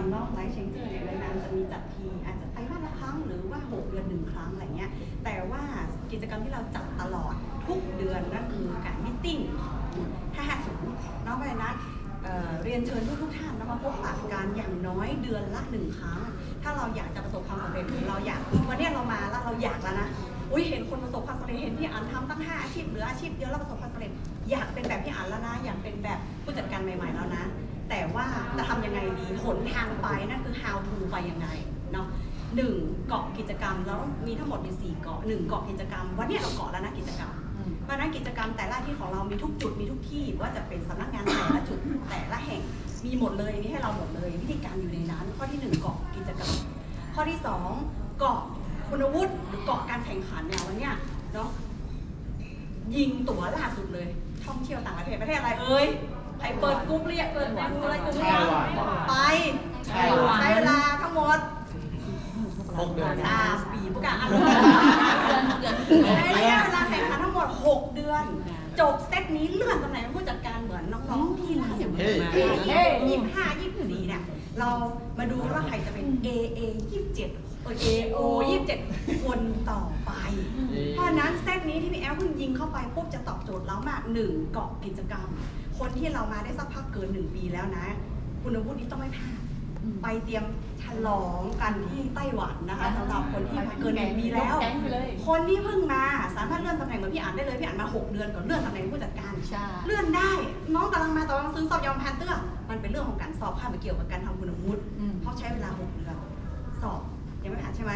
มนาะไลฟ์เชนเจอร์เนี่ยนานๆจะมีจัดทีอาจจะไตรมาสละครั้งหรือว่า 6 เดือนหนึ่งครั้งอะไรเงี้ยแต่ว่ากิจกรรมที่เราจัดตลอดทุกเดือนนั่นคือการมิทติ้ง550เนาะเพราะฉะนั้นเเรียนเชิญทุกทุกท่านนะมาพบปะกันอย่างน้อยเดือนละหนึ่งครั้ง ถ้าเราอยากจะประสบความสำเร็จเราอยากวันนี้เรามาแล้วเราอยากแล้วนะอุ้ยเห็นคนประสบความสำเร็จเห็นพี่อันทำตั้งห้าอาชีพหลืออาชีพเดียวแล้วประสบความสำเร็จอยากเป็นแบบพี่อันแล้วนะอยากเป็นแบบผู้จัดการใหม่ๆแล้วนะ ทำยังไงดีหนทางไปนั่นคือ how to ไปยังไงเนาะหนึ่งเกาะกิจกรรมแล้วมีทั้งหมดมีสี่เกาะหนึ่งเกาะกิจกรรม วันเนี้ยเราเกาะแล้วนะกิจกรรมเพราะฉะนั้นกิจกรรมแต่ละที่ของเรามีทุกจุดมีทุกที่ว่าจะเป็นสำนักงานแต่ละจุดแต่ละแห่งมีหมดเลยมีให้เราหมดเลย วิธีการอยู่ในนั้น ข้อที่หนึ่งเกาะกิจกรรม ข้อที่สองเกาะคุณวุฒิหรือเกาะการแข่งขันเนี่ยวันเนี้ยเนาะยิงตั๋วล่าสุดเลย ท่องเที่ยวต่างประเทศประเทศอะไรเอ่ย ใครเปิดกรุ๊ปเรียกเปิดดูอะไรกรุ๊ปเรียกไปไต้หวันใช้เวลาทั้งหมดหกเดือนสามปีพวกกันในระยะเวลาแข่งขันทั้งหมด 6 เดือน จบเซตนี้เลื่อนตำแหน่งเป็นผู้จัดการเหมือนน้องๆที่ล่าสุดเฮ้ยยี่สิบห้ายี่สิบสี่เนี่ยเรามาดูกันว่าใครจะเป็น AA ยี่สิบเจ็ดเออ AO ยี่สิบเจ็ดคนต่อไป เพราะฉะนั้นเซตนี้ที่พี่แอลเพิ่งยิงเข้าไปปุ๊บจะตอ บโจทย์เรามากหนึ่งเกาะกิจกรรม คนที่เรามาได้สักพักเกินหนึ่งปีแล้วนะ คุณวุฒินี้ต้องไม่พลาดไปเตรียมฉลองกันที่ไต้หวันนะคะสำหรับคนที่มาเกินหนึ่งปีแล้วแก๊งไปเลยคนที่เพิ่งมาสามารถเลื่อนตำแหน่งเหมือนพี่อ่านได้เลยพี่อ่านมา 6 เดือนก่อนเลื่อนตำแหน่งผู้จัดการใช่เลื่อนได้ น้องกำลังมาตอนซื้อสอบยอมแพนเตอร์มันเป็นเรื่องของการสอบค่ะมันเกี่ยวกับการทำคุณวุฒิอืมเพราะใช้เวลา 6 เดือนสอบยังไม่ผ่านใช่ไหม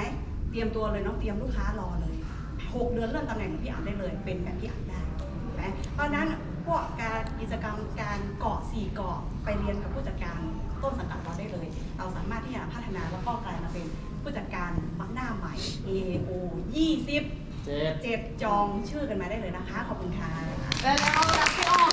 เตรียมตัวเลยน้องเตรียมลูกค้ารอเลย 6 เดือนเลื่อนตำแหน่งเหมือนพี่อ่านได้เลย เป็นแบบพี่อ่านได้เห็นไห มเพราะฉะนั้นพวกการกิจกรรมการเกาะสี่เกาะไปเรียนกับผู้จัดการต้นสังกัดเราได้เลย เราสามารถที่จะพัฒนาแล้วก็กลายมาเป็นผู้จัดการบักหน้าใหม่ AO 20 เจ็ดเจ็ดจองชื่อกันมาได้เลยนะคะ ขอบคุณค่ะ แล้วเรารับพี่อ้อม